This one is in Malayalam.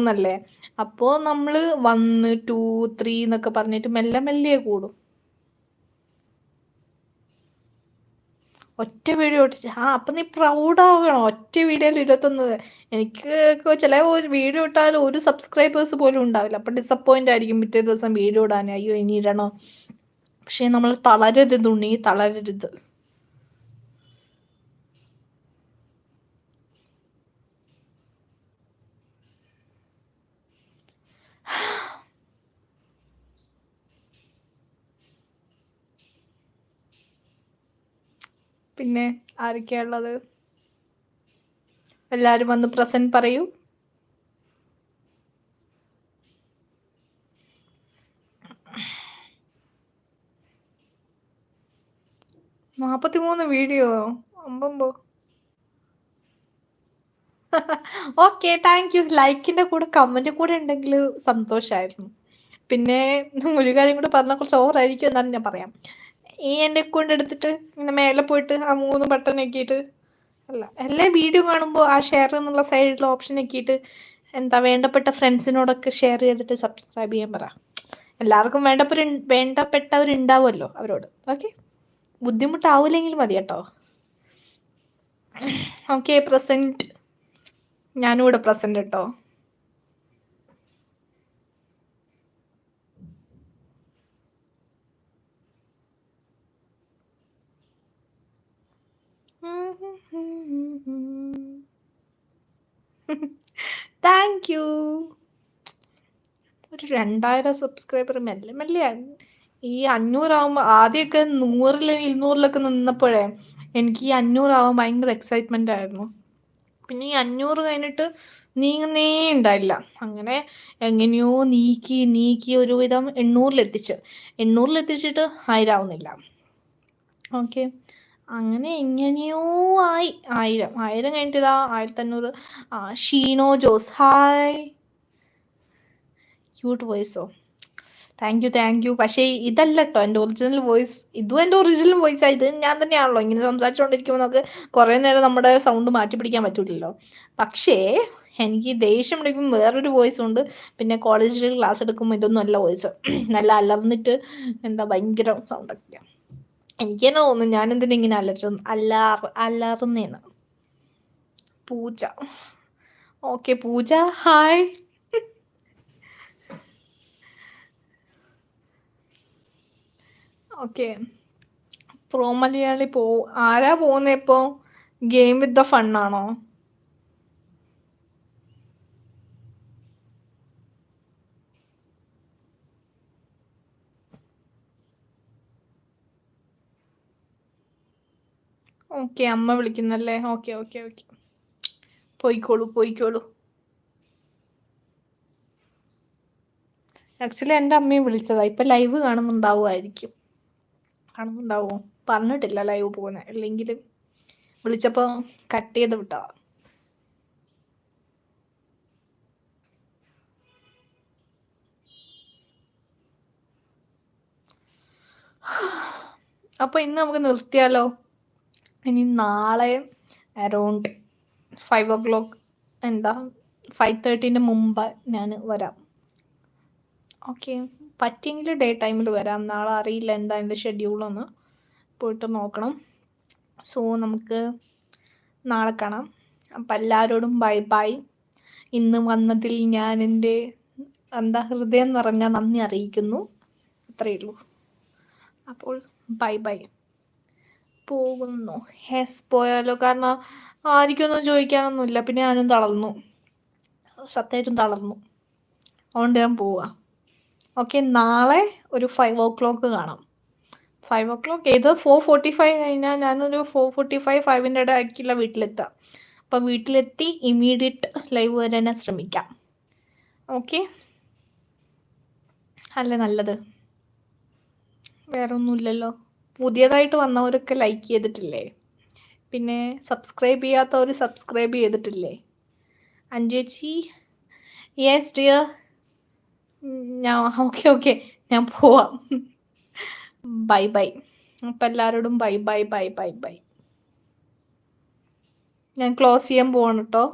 എന്നല്ലേ അപ്പോ നമ്മൾ വന്ന് ടു ത്രീ എന്നൊക്കെ പറഞ്ഞിട്ട് മെല്ലെ മെല്ലെ കൂടും. ഒറ്റ വീഡിയോ ഇട്ടിട്ട് ആ അപ്പൊ നീ പ്രൗഡ് ആവണം. ഒറ്റ വീഡിയോയിൽ ഇരുപത്തൊന്ന്. എനിക്ക് ചില വീഡിയോ ഇട്ടാൽ ഒരു സബ്സ്ക്രൈബേഴ്സ് പോലും ഉണ്ടാവില്ല. അപ്പൊ ഡിസപ്പോയിന്റ് ആയിരിക്കും പിറ്റേ ദിവസം വീഡിയോ ഇടാൻ അയ്യോ ഇനി ഇടണോ? പക്ഷെ നമ്മൾ തളരരുത് ഉണ്ണി തളരരുത്. പിന്നെ ആരൊക്കെയാണുള്ളത് എല്ലാവരും വന്ന് പ്രസന്റ് പറയൂ. നാപ്പത്തിമൂന്ന് വീഡിയോ. അമ്പമ്പോ. ഓക്കെ താങ്ക് യു ലൈക്കിന്റെ കൂടെ കമന്റ് കൂടെ ഉണ്ടെങ്കിൽ സന്തോഷമായിരുന്നു പിന്നെ ഒരു കാര്യം കൂടെ പറഞ്ഞാൽ കുറച്ച് ഓവറായിരിക്കും എന്നാലും ഞാൻ പറയാം. ഈ എന്റെ അക്കൗണ്ട് എടുത്തിട്ട് ഇങ്ങനെ മേലെ പോയിട്ട് ആ മൂന്ന് ബട്ടൺ ആക്കിയിട്ട് അല്ല എല്ലാ വീഡിയോ കാണുമ്പോൾ ആ ഷെയർ എന്നുള്ള സൈഡിലുള്ള ഓപ്ഷൻ ആക്കിയിട്ട് എന്താ വേണ്ടപ്പെട്ട ഫ്രണ്ട്സിനോടൊക്കെ ഷെയർ ചെയ്തിട്ട് സബ്സ്ക്രൈബ് ചെയ്യാൻ പറ. എല്ലാവർക്കും വേണ്ടപ്പെട്ട വേണ്ടപ്പെട്ടവരുണ്ടാവുമല്ലോ അവരോട്. ഓക്കെ ബുദ്ധിമുട്ടാവില്ലെങ്കിൽ മതി കേട്ടോ. ഓക്കെ പ്രസന്റ് ഞാനും ഇവിടെ പ്രസന്റ് കേട്ടോ താങ്ക് യു ഒരു രണ്ടായിരം സബ്സ്ക്രൈബർ മെല്ലെ മെല്ലെ ഈ അഞ്ഞൂറാവുമ്പോൾ ആദ്യമൊക്കെ നൂറിൽ ഇരുന്നൂറിലൊക്കെ നിന്നപ്പോഴേ എനിക്ക് ഈ അഞ്ഞൂറാവാൻ ഭയങ്കര എക്സൈറ്റ്മെന്റ് ആയിരുന്നു. പിന്നെ ഈ അഞ്ഞൂറ് കഴിഞ്ഞിട്ട് നീങ്ങുന്നേ ഉണ്ടായില്ല. അങ്ങനെ എങ്ങനെയോ നീക്കി നീക്കി ഒരുവിധം എണ്ണൂറിലെത്തിച്ച്. എണ്ണൂറിലെത്തിച്ചിട്ട് ആയിരാവുന്നില്ല ഓക്കെ അങ്ങനെ എങ്ങനെയോ ആയി. ആയിരം ആയിരം കഴിഞ്ഞിട്ട് ആയിരത്തി അഞ്ഞൂറ് ആ ഷീനോ ജോസ് ഹായ്. ക്യൂട്ട് വോയിസോ താങ്ക് യു താങ്ക് യു പക്ഷേ ഇതല്ല കേട്ടോ എന്റെ ഒറിജിനൽ വോയിസ് ഇതും എന്റെ ഒറിജിനൽ വോയിസ് ആയത് ഞാൻ തന്നെയാണല്ലോ ഇങ്ങനെ സംസാരിച്ചുകൊണ്ടിരിക്കുമ്പോൾ നമുക്ക് കുറേ നേരം നമ്മുടെ സൗണ്ട് മാറ്റി പിടിക്കാൻ പറ്റൂലല്ലോ. പക്ഷേ എനിക്ക് ദേഷ്യം പിടിക്കുമ്പോൾ വേറൊരു വോയിസ് ഉണ്ട്. പിന്നെ കോളേജിൽ ക്ലാസ് എടുക്കുമ്പോൾ ഇതൊന്നും അല്ല വോയിസ് നല്ല അലർന്നിട്ട് എന്താ ഭയങ്കര സൗണ്ടൊക്കെയാണ് എനിക്ക് തന്നെ തോന്നുന്നു ഞാൻ എന്തിനാ ഇങ്ങനെ അലർച്ച അല്ലാർ അല്ലാറുന്നേന്ന് Pooja. Okay Pooja. Hi. Okay. Pro Malayali പോ ആരാ പോകുന്നത് ഇപ്പോ? ഗെയിം വിത്ത് ദ ഫണ്ണാണോ? ഓക്കെ അമ്മ വിളിക്കുന്നല്ലേ? Okay okay okay. പോയിക്കോളൂ പോയിക്കോളൂ. ആക്ച്വലി എന്റെ അമ്മയും വിളിച്ചതാ. ഇപ്പൊ ലൈവ് കാണുന്നുണ്ടാവുമായിരിക്കും. കാണുന്നുണ്ടാവോ? പറഞ്ഞിട്ടില്ല ലൈവ് പോകുന്നത് അല്ലെങ്കിൽ വിളിച്ചപ്പോൾ കട്ട് ചെയ്ത് വിട്ടതാ. അപ്പോൾ ഇന്ന് നമുക്ക് നിർത്തിയാലോ? ഇനി നാളെ അറൗണ്ട് ഫൈവ് ഒ ക്ലോക്ക് എന്താ ഫൈവ് തേർട്ടീന്റെ മുമ്പ് ഞാൻ വരാം. ഓക്കെ പറ്റിയെങ്കിൽ ഡേ ടൈമിൽ വരാം. നാളെ അറിയില്ല എന്താ എന്റെ ഷെഡ്യൂളൊന്ന് പോയിട്ട് നോക്കണം. സോ നമുക്ക് നാളെ കാണാം. അപ്പം എല്ലാവരോടും ബൈ ബൈ ഇന്ന് വന്നതിൽ ഞാൻ എന്റെ എന്താ ഹൃദയം നിറഞ്ഞ നന്ദി അറിയിക്കുന്നു. അത്രയേ ഉള്ളൂ. അപ്പോൾ ബൈ ബൈ പോകുന്നു. ഹെസ് പോയാലോ? കാരണം ആർക്കൊന്നും ചോദിക്കാനൊന്നുമില്ല. പിന്നെ ഞാനും തളർന്നു. സത്യമായിട്ടും തളർന്നു. അതുകൊണ്ട് ഞാൻ പോവാ. ഓക്കെ നാളെ ഒരു ഫൈവ് ഓ ക്ലോക്ക് കാണാം. ഫൈവ് ഓ ക്ലോക്ക് ഏത് ഫോർ ഫോർട്ടി ഫൈവ് കഴിഞ്ഞാൽ ഞാനൊരു ഫോർ ഫോർട്ടി ഫൈവ് ഫൈവിന്റെ ഇടയ്ക്കുള്ള വീട്ടിലെത്താം. അപ്പം വീട്ടിലെത്തി ഇമീഡിയറ്റ് ലൈവ് വരാൻ ശ്രമിക്കാം. ഓക്കെ അല്ലേ നല്ലത്? വേറെ ഒന്നുമില്ലല്ലോ പുതിയതായിട്ട് വന്നവരൊക്കെ ലൈക്ക് ചെയ്തിട്ടില്ലേ? പിന്നെ സബ്സ്ക്രൈബ് ചെയ്യാത്തവർ സബ്സ്ക്രൈബ് ചെയ്തിട്ടില്ലേ? അഞ്ചേച്ചി യെസ് ഡിയർ ഞാൻ ഓക്കെ ഓക്കെ ഞാൻ പോവാം. ബൈ ബൈ അപ്പം എല്ലാവരോടും bye bye bye bye bye ഞാൻ ക്ലോസ് ചെയ്യാൻ പോവാണ് കേട്ടോ